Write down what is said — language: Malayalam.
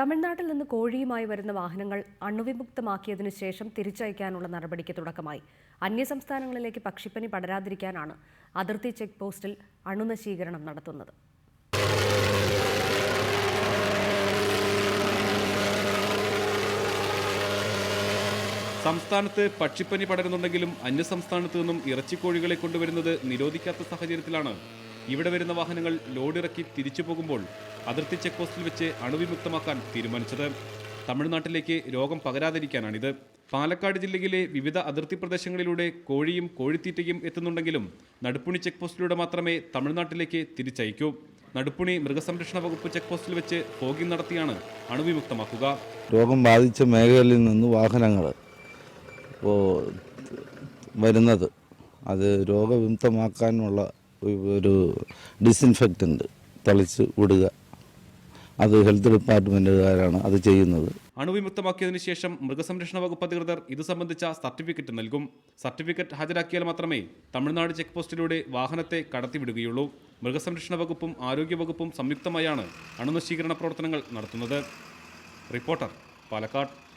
തമിഴ്നാട്ടിൽ നിന്ന് കോഴിയുമായി വരുന്ന വാഹനങ്ങൾ അണുവിമുക്തമാക്കിയതിനു ശേഷം തിരിച്ചയക്കാനുള്ള നടപടിക്ക് തുടക്കമായി. അന്യസംസ്ഥാനങ്ങളിലേക്ക് പക്ഷിപ്പനി പടരാതിരിക്കാനാണ് അതിർത്തി ചെക്ക് പോസ്റ്റിൽ അണുനശീകരണം നടത്തുന്നത്. സംസ്ഥാനത്ത് പക്ഷിപ്പനി പടരുന്നുണ്ടെങ്കിലും അന്യസംസ്ഥാനത്തു നിന്നും ഇറച്ചിക്കോഴികളെ കൊണ്ടുവരുന്നത് നിരോധിക്കാത്ത സാഹചര്യത്തിലാണ്. ഇവിടെ വരുന്ന വാഹനങ്ങൾ ലോഡിറക്കി തിരിച്ചു പോകുമ്പോൾ അതിർത്തി ചെക്ക് പോസ്റ്റിൽ വെച്ച് അണുവിമുക്തമാക്കാൻ തീരുമാനിച്ചത്. തമിഴ്നാട്ടിലേക്ക് രോഗം പകരാതിരിക്കാനാണിത്. പാലക്കാട് ജില്ലയിലെ വിവിധ അതിർത്തി പ്രദേശങ്ങളിലൂടെ കോഴിയും കോഴിത്തീറ്റയും എത്തുന്നുണ്ടെങ്കിലും നടുപ്പുണി ചെക്ക് പോസ്റ്റിലൂടെ മാത്രമേ തമിഴ്നാട്ടിലേക്ക് തിരിച്ചയക്കൂ. നടുപ്പുണി മൃഗസംരക്ഷണ വകുപ്പ് ചെക്ക് പോസ്റ്റിൽ വെച്ച് ഫോഗിംഗ് നടത്തിയാണ് അണുവിമുക്തമാക്കുക. രോഗം ബാധിച്ച മേഖലയിൽ നിന്ന് വാഹനങ്ങൾ വരുന്നത്. അത് രോഗവിമുക്തമാക്കാനുള്ള ഒരു- ഡിസിൻഫെക്റ്റന്റ് തളിച്ച് വിടുക. അത് ഹെൽത്ത് ഡിപ്പാർട്ട്മെന്റുകാരാണ് അത് ചെയ്യുന്നത്. അണുവിമുക്തമാക്കിയതിനു ശേഷം മൃഗസംരക്ഷണ വകുപ്പ് അധികൃതർ ഇത് സംബന്ധിച്ച സർട്ടിഫിക്കറ്റ് നൽകും. സർട്ടിഫിക്കറ്റ് ഹാജരാക്കിയാൽ മാത്രമേ തമിഴ്നാട് ചെക്ക് പോസ്റ്റിലൂടെ വാഹനത്തെ കടത്തിവിടുകയുള്ളൂ. മൃഗസംരക്ഷണ വകുപ്പും ആരോഗ്യ വകുപ്പും സംയുക്തമായാണ് അണുനശീകരണ പ്രവർത്തനങ്ങൾ നടത്തുന്നത്. റിപ്പോർട്ടർ പാലക്കാട്.